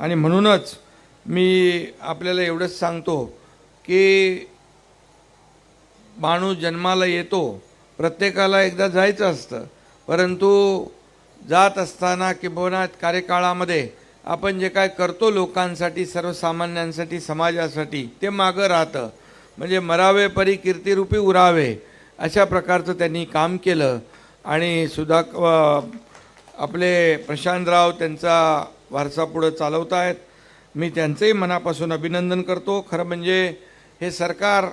आणि म्हणूनच मी आपल्याला एवढंच सांगतो की माणूस जन्माला येतो प्रत्येकाला एकदा जायचं असतं. परंतु जात असताना किंबहुना कार्यकाळामध्ये आपण जे काय करतो लोकांसाठी सर्वसामान्यांसाठी समाजासाठी ते मागं राहतं. म्हणजे मरावे परी कीर्तिरूपी उरावे अशा प्रकारचं त्यांनी काम केलं. आणि सुधा आपले प्रशांतराव त्यांचा वारसा पुढं चालवत आहेत मी त्यांचंही मनापासून अभिनंदन करतो. खरं म्हणजे हे सरकार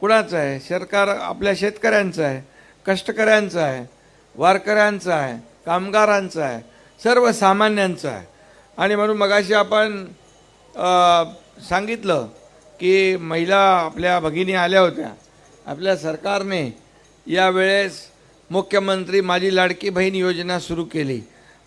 कुणाचं आहे? सरकार आपल्या शेतकऱ्यांचं आहे कष्टकऱ्यांचं आहे वारकऱ्यांचं आहे कामगारांचं आहे सर्वसामान्यांचं आहे. आणि म्हणून मगाशी आपण सांगितलं की महिला आपल्या भगिनी आल्या होत्या. आपल्या सरकारने यावेळेस मुख्यमंत्री माझी लाडकी बहीण योजना सुरू केली.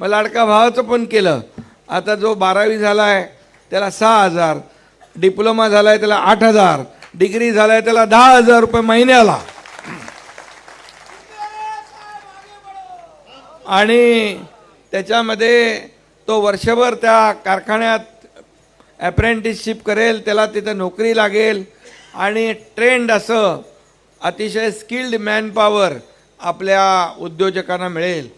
मग लाडका भावाचं पण केलं. आता जो बारावी झाला आहे त्याला सहा हजार. डिप्लोमा झाला आहे त्याला आठ हजार. डिग्री झाला आहे त्याला दहा हजार रुपये महिन्याला. आणि त्याच्यामध्ये तो वर्षभर त्या कारखान्यात अप्रेंटिसशिप करेल त्याला तिथं नोकरी लागेल. आणि ट्रेंड असं अतिशय स्किल्ड मॅनपॉवर आपल्या उद्योजकांना मिळेल.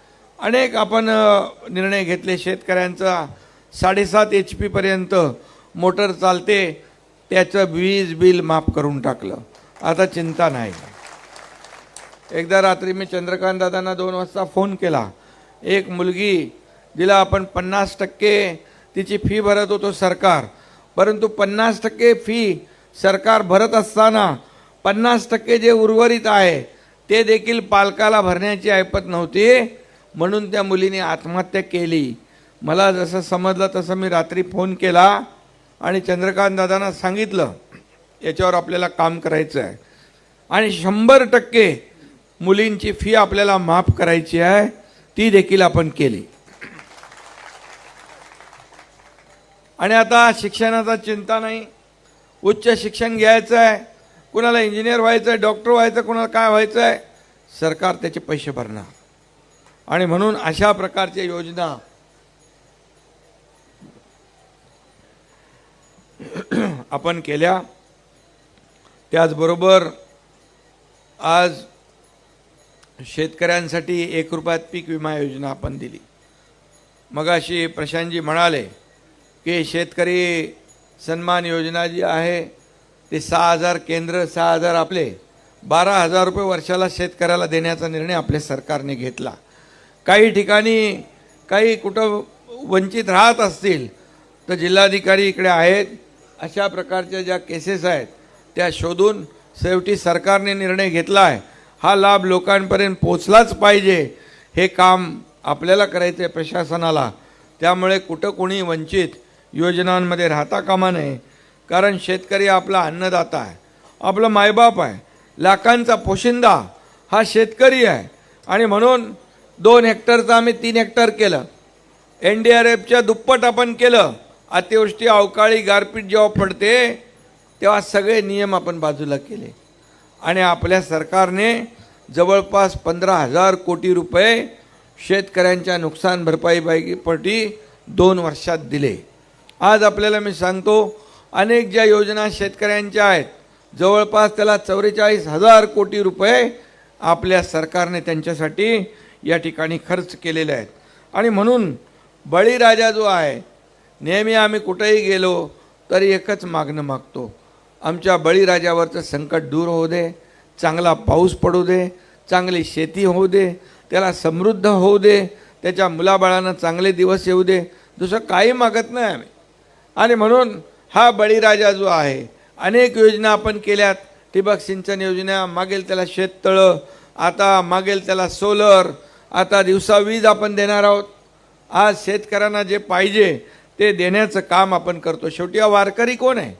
अनेक आपण निर्णय घेतले शेतकऱ्यांचा. साडेसात एच पीपर्यंत मोटर चालते त्याचं वीज बिल माफ करून टाकलं. आता चिंता नाही. एकदा रात्री मी चंद्रकांत दादांना दोन वाजता फोन केला. एक मुलगी जिला आपण पन्नास टक्के तिची फी भरत होतो सरकार. परंतु पन्नास टक्के फी सरकार भरत असताना पन्नास टक्के जे उर्वरित आहे ते देखील पालकाला भरण्याची ऐपत नव्हती. म्हणून त्या मुलीने आत्महत्या केली. मला जसं समजलं तसं मी रात्री फोन केला आणि चंद्रकांत दादांना सांगितलं याच्यावर आपल्याला काम करायचं आहे आणि शंभर टक्के मुलींची फी आपल्याला माफ करायची आहे ती देखील आपण केली. आणि आता शिक्षणाचा चिंता नाही. उच्च शिक्षण घ्यायचं आहे. कुणाला इंजिनियर व्हायचं आहे डॉक्टर व्हायचं कुणाला काय व्हायचं आहे सरकार त्याचे पैसे भरणार. आणि म्हणून अशा प्रकारच्या योजना आपण केल्या. त्याचबरोबर आज शेतकऱ्यांसाठी एक रुपयात पीक विमा योजना आपण दिली. मगाशी प्रशांतजी म्हणाले की शेतकरी सन्मान योजना जी आहे ते सहा हजार केंद्र सहा हजार आपले बारा हजार रुपये वर्षाला शेतकऱ्याला देण्याचा निर्णय आपल्या सरकारने घेतला. काही ठिकाणी काही कुठं वंचित राहत असतील तर जिल्हाधिकारी इकडे आहेत. अशा प्रकारच्या ज्या केसेस आहेत त्या शोधून शेवटी सरकारने निर्णय घेतला आहे. हा लाभ लोकांपर्यंत पोचलाच पाहिजे हे काम आपल्याला करायचं आहे प्रशासनाला. त्यामुळे कुठं कोणी वंचित योजनांमध्ये राहता कामा नये कारण शेतकरी आपला अन्नदाता आहे आपलं मायबाप आहे लाखांचा पोशिंदा हा शेतकरी आहे. आणि म्हणून दोन हेक्टरचं आम्ही तीन हेक्टर केलं. एन डी आर एफच्या दुप्पट आपण केलं. अतिवृष्टी अवकाळी गारपीट जेव्हा पडते तेव्हा सगळे नियम आपण बाजूला केले. आणि आपल्या सरकारने जवळपास पंधरा हजार कोटी रुपये शेतकऱ्यांच्या नुकसान भरपाईपैकी दोन वर्षात दिले. आज आपल्याला मी सांगतो अनेक ज्या योजना शेतकऱ्यांच्या आहेत जवळपास त्याला चौवेचाळीस हजार कोटी रुपये आपल्या सरकारने त्यांच्यासाठी या ठिकाणी खर्च केलेले आहेत. आणि म्हणून बळीराजा जो आहे नेहमी आम्ही कुठेही गेलो तरी एकच मागणं मागतो. आमच्या बळीराजावरचं संकट दूर होऊ दे चांगला पाऊस पडू दे चांगली शेती होऊ दे त्याला समृद्ध होऊ दे त्याच्या मुलाबाळांना चांगले दिवस येऊ दे दुसरं काही मागत नाही आम्ही. आणि म्हणून हा बळीराजा जो आहे अनेक योजना आपण केल्यात. ठिबक सिंचन योजना मागेल त्याला शेततळं आता मागेल त्याला सोलर आता दिवसा वीज आपण देणार आहोत. आज शेतकऱ्यांना जे पाहिजे ते देण्याचं काम आपण करतो. शेवटी हा वारकरी कोण आहे?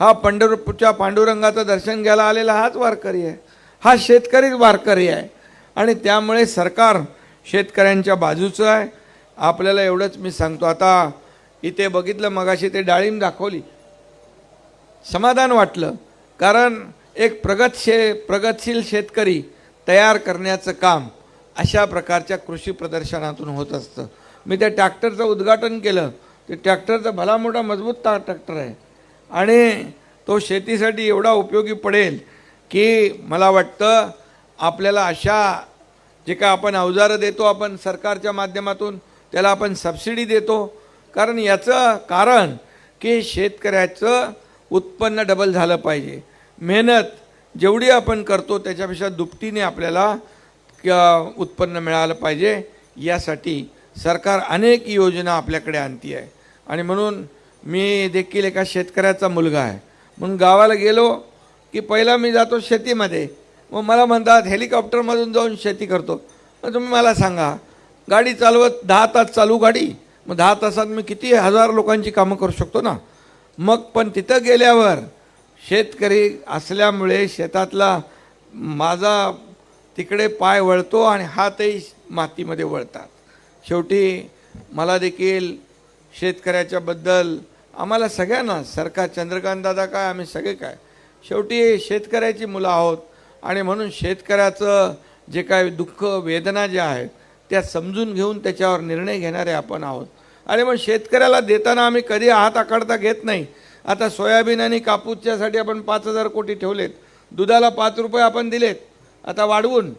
हा पंढरपूरच्या पांडुरंगाचं दर्शन घ्यायला आलेला हाच वारकरी आहे. हा शेतकरीच वारकरी आहे. आणि त्यामुळे सरकार शेतकऱ्यांच्या बाजूचं आहे. आपल्याला एवढंच मी सांगतो. आता इथे बघितलं मगाशी ते डाळिंब दाखवली. समाधान वाटलं. कारण एक प्रगत शे प्रगतशील शेतकरी तयार करण्याचं काम अशा प्रकारच्या कृषी प्रदर्शनातून होत असतं. मी त्या ट्रॅक्टरचं उद्घाटन केलं. ते ट्रॅक्टरचा भला मोठा मजबूत ता ट्रॅक्टर आहे. आणि तो शेतीसाठी एवढा उपयोगी पडेल की मला वाटतं आपल्याला अशा जे काय आपण अवजारं देतो आपण सरकारच्या माध्यमातून त्याला आपण सबसिडी देतो. कारण याचं कारण की शेतकऱ्याचं उत्पन्न डबल झालं पाहिजे. मेहनत जेवढी आपण करतो त्याच्यापेक्षा दुपटीने आपल्याला उत्पन्न मिळालं पाहिजे यासाठी सरकार अनेक योजना आपल्याकडे आणती आहे. आणि म्हणून मी देखील एका शेतकऱ्याचा मुलगा आहे. म्हणून गावाला गेलो की पहिला मी जातो शेतीमध्ये. मग मला म्हणतात हेलिकॉप्टरमधून जाऊन शेती करतो. मग तुम्ही मला सांगा गाडी चालवत दहा तास चालू गाडी. मग दहा तासात मी किती हजार लोकांची कामं करू शकतो ना? मग पण तिथं गेल्यावर शेतकरी असल्यामुळे शेतातला माझा तिकडे पाय वळतो आणि हातही मातीमध्ये वळतात. शेवटी मला देखील शेतकऱ्याच्याबद्दल आम्हाला सगळ्यांना सरकार चंद्रकांत दादा काय आम्ही सगळे काय? शेवटी शेतकऱ्याची मुलं आहोत आणि म्हणून शेतकऱ्याचं जे काय दुःख वेदना ज्या आहेत त्या समजून घेऊन त्याच्यावर निर्णय घेणारे आपण आहोत. आणि मग शेतकऱ्याला देताना आम्ही कधी हात आकडता घेत नाही. आता सोयाबीन आणि कापूसच्यासाठी आपण पाच हजार कोटी ठेवलेत. दुधाला पाच रुपये आपण दिलेत. आता वाढवून.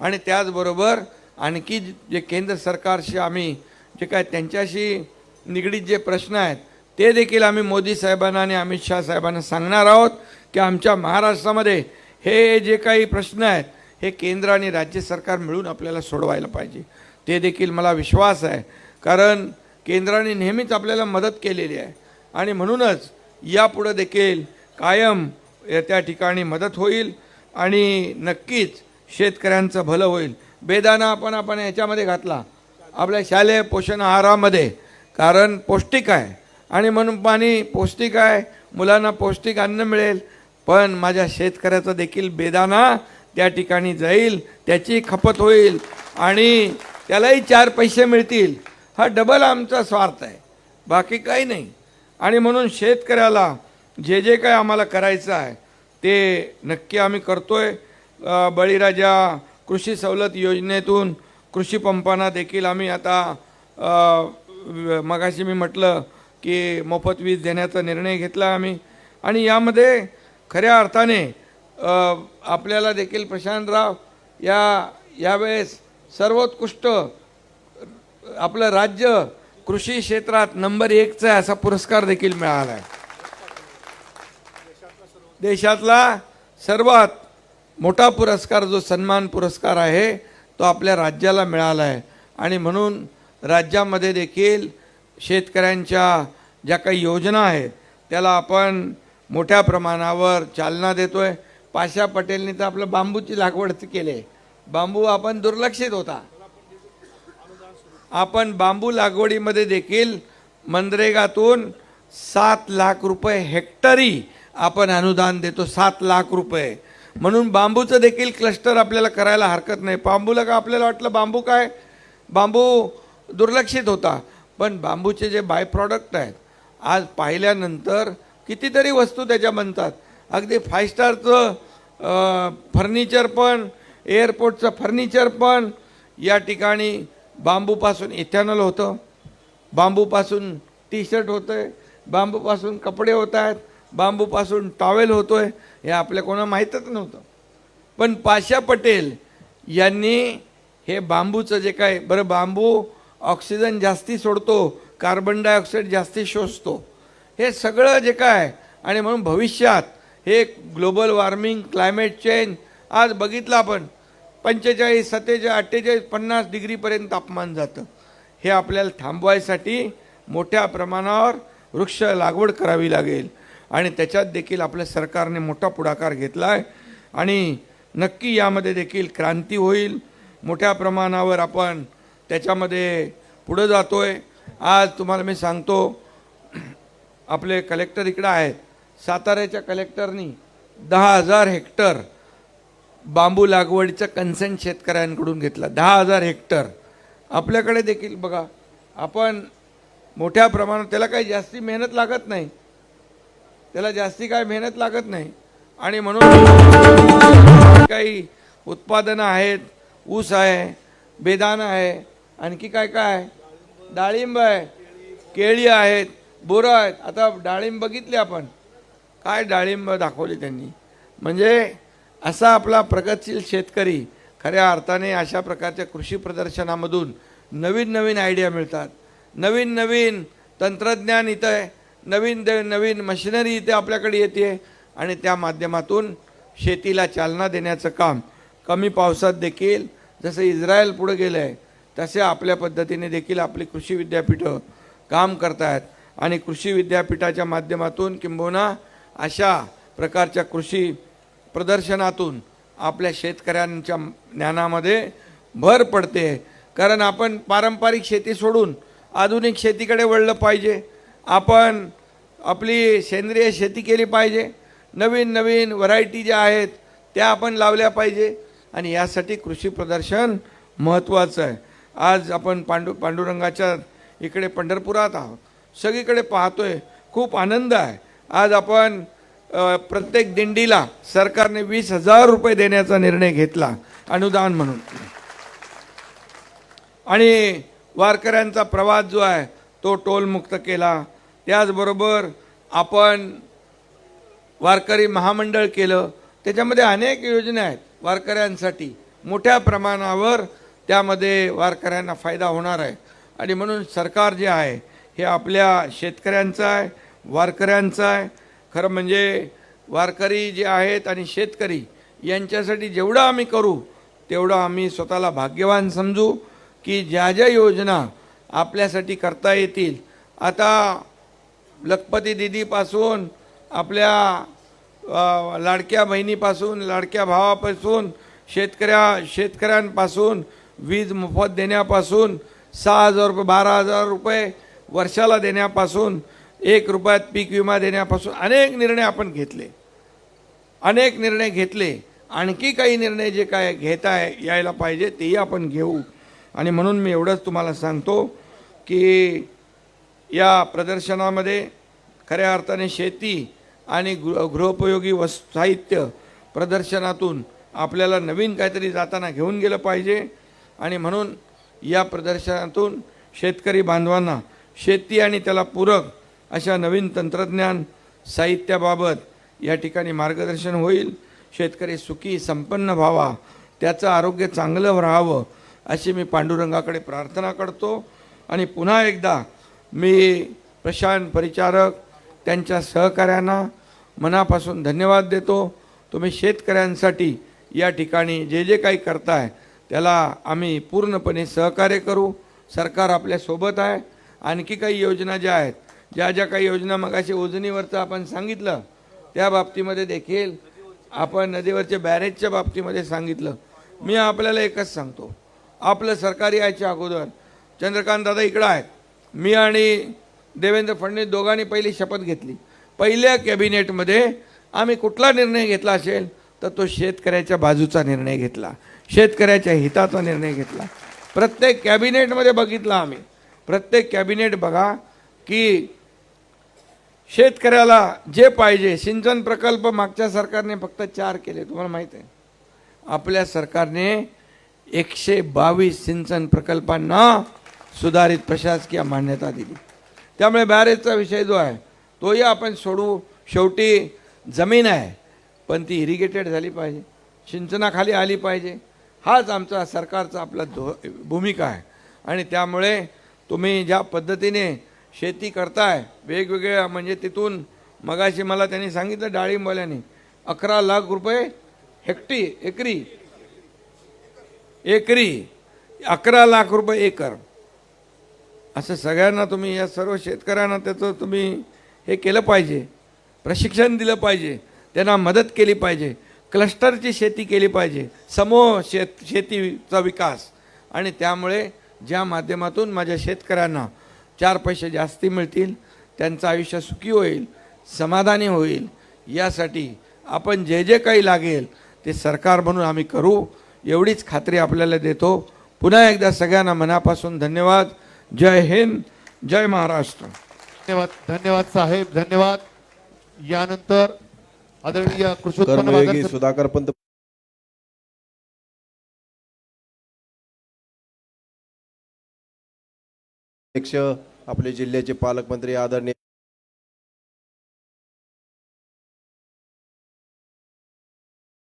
आणि त्याचबरोबर आणखी जे केंद्र सरकारशी आम्ही जे काय त्यांच्याशी निगडीत जे प्रश्न आहेत ते देखील आम्ही मोदी साहेबांना आणि अमित शहा साहेबांना सांगणार आहोत की आमच्या महाराष्ट्रामध्ये हे जे काही प्रश्न आहेत हे केंद्र आणि राज्य सरकार मिळून आपल्याला सोडवायला पाहिजे. ते देखील मला विश्वास आहे. कारण केंद्राने नेहमीच आपल्याला मदत केलेली आहे. आणि म्हणूनच यापुढं देखील कायम या त्या ठिकाणी मदत होईल. आणि नक्कीच शेतकऱ्यांचं भलं होईल. बेदाना आपण आपण याच्यामध्ये घातला. आपल्या शालेय पोषण आहारामध्ये. कारण पौष्टिक आहे. आणि म्हणून पाणी पौष्टिक आहे. मुलांना पौष्टिक अन्न मिळेल. पण माझ्या शेतकऱ्याचा देखील बेदाना त्या ठिकाणी जाईल. त्याची खपत होईल. आणि त्यालाही चार पैसे मिळतील. हा डबल आमचा स्वार्थ आहे. बाकी काही नाही. आणि म्हणून शेतकऱ्याला जे जे काय आम्हाला करायचं आहे ते नक्की आम्ही करतो आहे बळीराजा कृषी सवलत योजनेतून कृषी पंपांना देखील आम्ही आता मगाशी मी म्हटलं की मोफत वीज देण्याचा निर्णय घेतला आम्ही. आणि यामध्ये खऱ्या अर्थाने आपल्याला देखील प्रशांतराव या यावेळेस सर्वोत्कृष्ट आपलं राज्य कृषी क्षेत्रात नंबर एकचा आहे असा पुरस्कार देखील मिळाला आहे देशातला सर्वात मोठा पुरस्कार जो सन्मान पुरस्कार आहे तो आपल्या राज्याला मिळाला आहे. आणि म्हणून राज्यामध्ये देखील शेतकऱ्यांच्या ज्या काही योजना आहेत त्याला आपण मोठ्या प्रमाणावर चालना देतो आहे पाशा पटेलने तर आपलं बांबूची लागवड केली. बांबू आपण दुर्लक्षित होता. आपण बांबू लागवडीमध्ये देखील मनरेगातून सात लाख रुपये हेक्टरी आपण अनुदान देतो सात लाख रुपये. म्हणून बांबूचं देखील क्लस्टर आपल्याला करायला हरकत नाही. बांबूला का आपल्याला वाटलं बांबू काय? बांबू दुर्लक्षित होता. पण बांबूचे जे बाय प्रॉडक्ट आहेत आज पाहिल्यानंतर कितीतरी वस्तू त्याच्या बनतात. अगदी फाय स्टारचं फर्निचर पण एअरपोर्टचं फर्निचर पण या ठिकाणी बांबूपासून इथॅनॉल होतं. बांबूपासून टी शर्ट होतं आहे बांबूपासून कपडे होत आहेत. बांबूपासून टॉवेल होतो आहे हे आपल्या कोणा माहीतच नव्हतं. पण पाशा पटेल यांनी हे बांबूचं जे काय बरं बांबू ऑक्सिजन जास्ती सोडतो कार्बन डायऑक्साईड जास्ती शोषतो हे सगळं जे काय आणि म्हणून भविष्यात हे ग्लोबल वॉर्मिंग क्लायमेट चेंज आज बघितलं आपण पंचेचाळीस सत्तेचाळीस अठ्ठेचाळीस पन्नास डिग्रीपर्यंत तापमान जातं. हे आपल्याला थांबवायसाठी मोठ्या प्रमाणावर वृक्ष लागवड करावी लागेल. आणि त्याच्यात देखील आपल्या सरकारने मोठा पुढाकार घेतला आहे आणि नक्की यामध्ये देखील क्रांती होईल. मोठ्या प्रमाणावर आपण त्याच्यामध्ये पुढं जातो आहे आज तुम्हाला मी सांगतो आपले कलेक्टर इकडं आहेत. साताऱ्याच्या कलेक्टरनी दहा हजार हेक्टर बांबू लागवडीचं कन्सेंट शेतकऱ्यांकडून घेतला. दहा हजार हेक्टर. आपल्याकडे देखील बघा आपण मोठ्या प्रमाणात त्याला काही जास्ती मेहनत लागत नाही. त्याला जास्ती काय मेहनत लागत नाही. आणि म्हणून काही उत्पादनं आहेत ऊस आहे बेदाणं आहे आणखी काय काय? आहे डाळिंब आहे केळी आहेत बोरं आहेत. आता डाळिंब बघितले आपण. काय डाळिंब दाखवली त्यांनी? म्हणजे असा आपला प्रगतशील शेतकरी खऱ्या अर्थाने अशा प्रकारच्या कृषी प्रदर्शनामधून नवीन नवीन आयडिया मिळतात. नवीन नवीन तंत्रज्ञान इथं आहे नवीन द नवीन मशिनरी इथे आपल्याकडे येते आणि त्या माध्यमातून शेतीला चालना देण्याचं काम. कमी पावसात देखील जसं इस्रायल पुढे गेलं आहे तसे आपल्या पद्धतीने देखील आपली कृषी विद्यापीठं काम करतायत. आणि कृषी विद्यापीठाच्या माध्यमातून किंबहुना अशा प्रकारच्या कृषी प्रदर्शनातून आपल्या शेतकऱ्यांच्या ज्ञानामध्ये भर पडते. कारण आपण पारंपरिक शेती सोडून आधुनिक शेतीकडे वळलं पाहिजे. आपण आपली सेंद्रिय शेती केली पाहिजे. नवीन नवीन व्हरायटी ज्या आहेत त्या आपण लावल्या पाहिजे. आणि यासाठी कृषी प्रदर्शन महत्त्वाचं आहे. आज आपण पांडू पांडुरंगाच्या इकडे पंढरपुरात आहोत. सगळीकडे पाहतोय. खूप आनंद आहे. आज आपण प्रत्येक दिंडीला सरकारने वीस हजार रुपये देण्याचा निर्णय घेतला. अनुदान म्हणून. आणि वारकऱ्यांचा प्रवास जो आहे तो टोलमुक्त केला. त्याचबरोबर आपण वारकरी महामंडळ केलं. त्याच्यामध्ये अनेक योजना आहेत वारकऱ्यांसाठी. मोठ्या प्रमाणावर त्यामध्ये वारकऱ्यांना फायदा होणार आहे. आणि म्हणून सरकार जे आहे हे आपल्या शेतकऱ्यांचं आहे वारकऱ्यांचं आहे. खरं म्हणजे वारकरी जे आहेत आणि शेतकरी यांच्यासाठी जेवढं आम्ही करू तेवढं आम्ही स्वतःला भाग्यवान समजू की ज्या ज्या योजना आपल्यासाठी करता येतील. आता लखपती दिदीपासून आपल्या लाडक्या बहिणीपासून लाडक्या भावापासून शेतकऱ्या शेतकऱ्यांपासून वीज मोफत देण्यापासून सहा हजार रुपये बारा हजार रुपये वर्षाला देण्यापासून एक रुपयात पीक विमा देण्यापासून अनेक निर्णय आपण घेतले. अनेक निर्णय घेतले. आणखी काही निर्णय जे काय घेता यायला पाहिजे तेही आपण घेऊ. आणि म्हणून मी एवढंच तुम्हाला सांगतो की या प्रदर्शनामध्ये खऱ्या अर्थाने शेती आणि गृह गृहोपयोगी वस् साहित्य प्रदर्शनातून आपल्याला नवीन काहीतरी जाताना घेऊन गेलं पाहिजे. आणि म्हणून या प्रदर्शनातून शेतकरी बांधवांना शेती आणि त्याला पूरक अशा नवीन तंत्रज्ञान साहित्याबाबत या ठिकाणी मार्गदर्शन होईल. शेतकरी सुखी संपन्न व्हावा त्याचं आरोग्य चांगलं राहावं अशी मी पांडुरंगाकडे प्रार्थना करतो. आणि पुन्हा एकदा मी प्रशांत परिचारक त्यांच्या सहकाऱ्यांना मनापासून धन्यवाद देतो. तुम्ही शेतकऱ्यांसाठी या ठिकाणी जे जे काही करताय त्याला आम्ही पूर्णपणे सहकार्य करू. सरकार आपल्यासोबत आहे. आणखी काही योजना ज्या आहेत ज्या ज्या काही योजना मगाशी उजनीवरचं आपण सांगितलं त्या बाबतीमध्ये देखील आपण नदीवरच्या बॅरेजच्या बाबतीमध्ये सांगितलं. मी आपल्याला एकच सांगतो. आपलं सरकारी यायच्या अगोदर चंद्रकांत दादा इकडं आहेत. मी आणि देवेंद्र फडणवीस दोघांनी पहिली शपथ घेतली. पहिल्या कॅबिनेटमध्ये आम्ही कुठला निर्णय घेतला असेल तर तो शेतकऱ्याच्या बाजूचा निर्णय घेतला. शेतकऱ्याच्या हिताचा निर्णय घेतला. प्रत्येक कॅबिनेटमध्ये बघितला आम्ही. प्रत्येक कॅबिनेट बघा की शेतकऱ्याला जे पाहिजे सिंचन प्रकल्प मागच्या सरकारने फक्त चार केले तुम्हाला माहीत आहे. आपल्या सरकारने एकशे बावीस सिंचन प्रकल्पांना सुधारित प्रशासकीय मान्यता दिली. त्यामुळे बॅरेजचा विषय जो आहे तोही आपण सोडू. शेवटी जमीन आहे पण ती इरिगेटेड झाली पाहिजे. सिंचनाखाली आली पाहिजे. हाच आमचा सरकारचा आपला धो भूमिका आहे. आणि त्यामुळे तुम्ही ज्या पद्धतीने शेती करताय वेगवेगळ्या म्हणजे तिथून मगाशी मला त्यांनी सांगितलं डाळिंबवाल्यांनी अकरा लाख रुपये हेक्टी एकरी. एकरी अकरा लाख रुपये एकर. असं सगळ्यांना तुम्ही या सर्व शेतकऱ्यांना त्याचं तुम्ही हे केलं पाहिजे. प्रशिक्षण दिलं पाहिजे. त्यांना मदत केली पाहिजे. क्लस्टरची शेती केली पाहिजे. समूह शेत शेतीचा विकास. आणि त्यामुळे ज्या माध्यमातून माझ्या शेतकऱ्यांना चार पैसे जास्ती मिळतील त्यांचं आयुष्य सुखी होईल समाधानी होईल यासाठी आपण जे जे काही लागेल ते सरकार म्हणून आम्ही करू. एवढीच खात्री आपल्याला देतो. पुन्हा एकदा सगळ्यांना मनापासून धन्यवाद. जय हिंद जय महाराष्ट्र. धन्यवाद धन्यवाद साहेब धन्यवाद. यानंतर आदरणीय कृषी उत्पन्न बाजार कर्मयोगी समिती- सुधाकर पंत अध्यक्ष आपले जिल्ह्याचे पालकमंत्री आदरणीय